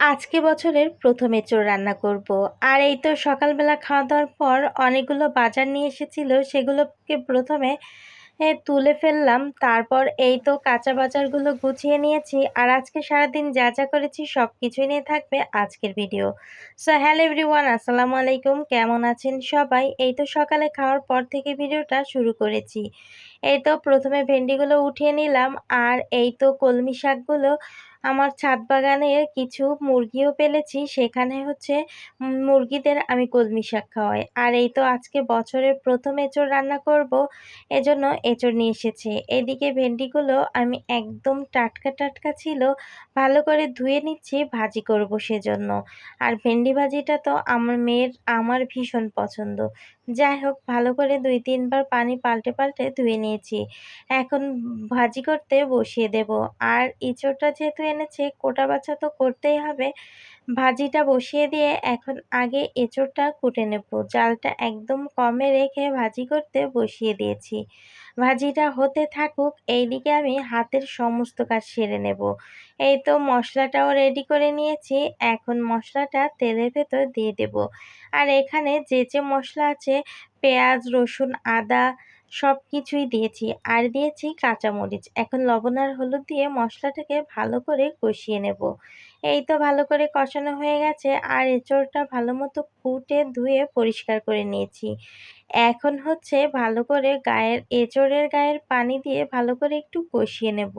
আজকে বছরের প্রথম এঁচোড় রান্না করব। আর এই তো সকালবেলা খাওয়া দাওয়ার পর অনেকগুলো বাজার নিয়ে এসেছিল, সেগুলোকে প্রথমে তুলে ফেললাম। তারপর এই তো কাঁচা বাজারগুলো গুছিয়ে নিয়েছি। আর আজকে সারাদিন যা যা করেছি সব কিছুই নিয়ে থাকবে আজকের ভিডিও। সো হ্যালো এভরিওয়ান আসসালামু আলাইকুম। কেমন আছেন সবাই? এই তো সকালে খাওয়ার পর থেকে ভিডিওটা শুরু করেছি। এই তো প্রথমে ভেন্ডিগুলো উঠিয়ে নিলাম। আর এই তো কলমি শাকগুলো আমার ছাদ বাগানের কিছু মুরগিও পেলেছি। সেখানে হচ্ছে মুরগিদের আমি কলমি শাক খাওয়াই। আর এই তো আজকে বছরের প্রথম এঁচড় রান্না করব। এজন্য এঁচড় নিয়ে এসেছে। এদিকে ভেন্ডিগুলো আমি একদম টাটকা টাটকা ছিল। ভালো করে ধুয়ে নিচ্ছি, ভাজি করব সেজন্য। আর ভেন্ডি ভাজিটা তো আমার মেয়ের, আমার ভীষণ পছন্দ। যাই হোক, ভালো করে দুই তিনবার পানি পাল্টে পাল্টে ধুয়ে নিয়েছি। এখন ভাজি করতে বসিয়ে দেব। আর ইঁচড়টা যেহেতু এনেছে, কোটা বাছা তো করতেই হবে। ভাজিটা বসিয়ে দিয়ে এখন আগে এঁচোড়টা কুটে নেব। জালটা একদম কমে রেখে ভাজি করতে বসিয়ে দিয়েছি। ভাজিটা হতে থাকুক, এইদিকে আমি হাতের সমস্ত কাজ সেরে নেব। এই তো মশলাটাও রেডি করে নিয়েছি। এখন মশলাটা তেলের ভেতর দিয়ে দেব। আর এখানে যে যে মশলা আছে, পেঁয়াজ, রসুন, আদা সব কিছুই দিয়েছি। আর দিয়েছি কাঁচামরিচ। এখন লবণ আর হলুদ দিয়ে মশলাটাকে ভালো করে কষিয়ে নেব। এই তো ভালো করে কষানো হয়ে গেছে। আর এঁচোড়টা ভালো মতো কুটে ধুয়ে পরিষ্কার করে নিয়েছি। এখন হচ্ছে ভালো করে গায়ের, এঁচড়ের গায়ের পানি দিয়ে ভালো করে একটু কষিয়ে নেব।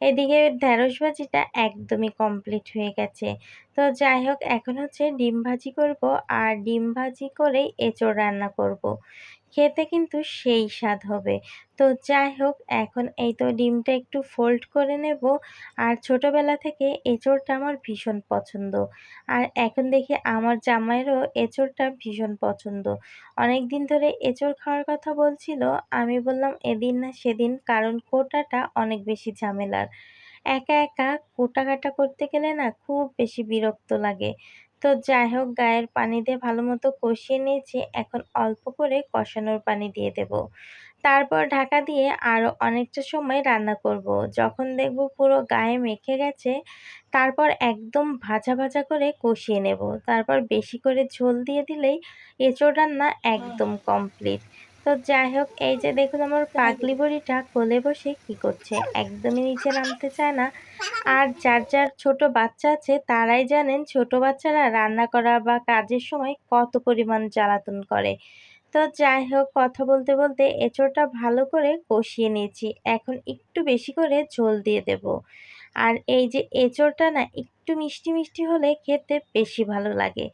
এদিকে ঢ্যাঁড়স ভাজিটা একদমই কমপ্লিট হয়ে গেছে। তো যাই হোক, এখন হচ্ছে ডিম ভাজি করব আর ডিম ভাজি করেই এঁচড় রান্না করব। খেতে কিন্তু সেই স্বাদ হবে। তো যাই হোক, এখন এই তো ডিমটা একটু ফোল্ড করে নেব আর ছোটোবেলা থেকে এঁচড়টা আমার ভীষণ পছন্দ। আর এখন দেখি আমার জামাইয়েরও এঁচড়টা ভীষণ পছন্দ। অনেক দিন ধরে এঁচড় খাওয়ার কথা বলছিল, আমি বললাম, এদিন না সেদিন, কারণ কোটাটা অনেক বেশি ঝামেলার। একা একা কোটা কাটা করতে গেলে না খুব বেশি বিরক্ত লাগে। তো যাই হোক, গায়ের পানি দিয়ে ভালো মতো কষিয়ে নিয়েছি, এখন অল্প করে কষানোর পানি দিয়ে দেব। তারপর ঢাকা দিয়ে আরও অনেকটা সময় রান্না করব। যখন দেখব পুরো গায়ে মেখে গেছে, তারপর একদম ভাজা ভাজা করে কষিয়ে নেব। তারপর বেশি করে ঝোল দিয়ে দিলেই এঁচোড় রান্না একদম কমপ্লিট। তো যাই হোক, এই যে দেখুন আমার পাগলি বড়িটা কোলে বসে কি করছে, একদমই নিচে নামতে চায় না। আর যার যার ছোট বাচ্চা আছে, তারাই জানেন ছোট বাচ্চারা রান্না করা বা কাজের সময় কত পরিমাণ জ্বালাতন করে। তো যাই হোক, কথা বলতে বলতে এঁচোড়টা ভালো করে কষিয়ে নিয়েছি। এখন একটু বেশি করে ঝোল দিয়ে দেব। আর এই যে এঁচোড়টা না, একটু মিষ্টি মিষ্টি হলে খেতে বেশি ভালো লাগে।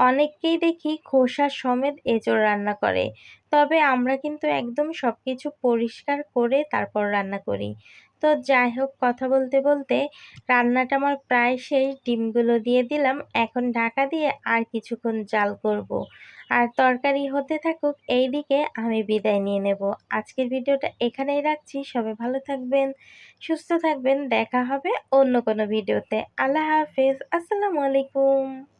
অনেককেই দেখি খোসা সমেত এঁচোড় রান্না করে। তবে আমরা কিন্তু একদম সব কিছু পরিষ্কার করে তারপর রান্না করি। তো যাই হোক, কথা বলতে বলতে রান্নাটা আমার প্রায় শেষ। ডিমগুলো দিয়ে দিলাম। এখন ঢাকা দিয়ে আর কিছুক্ষণ জাল করব। আর তরকারি হতে থাকুক এই দিকে আমি বিদায় নিয়ে নেব। আজকের ভিডিওটা এখানেই রাখছি। সবাই ভালো থাকবেন, সুস্থ থাকবেন। দেখা হবে অন্য কোনো ভিডিওতে। আল্লাহ হাফেজ। আসসালামু আলাইকুম।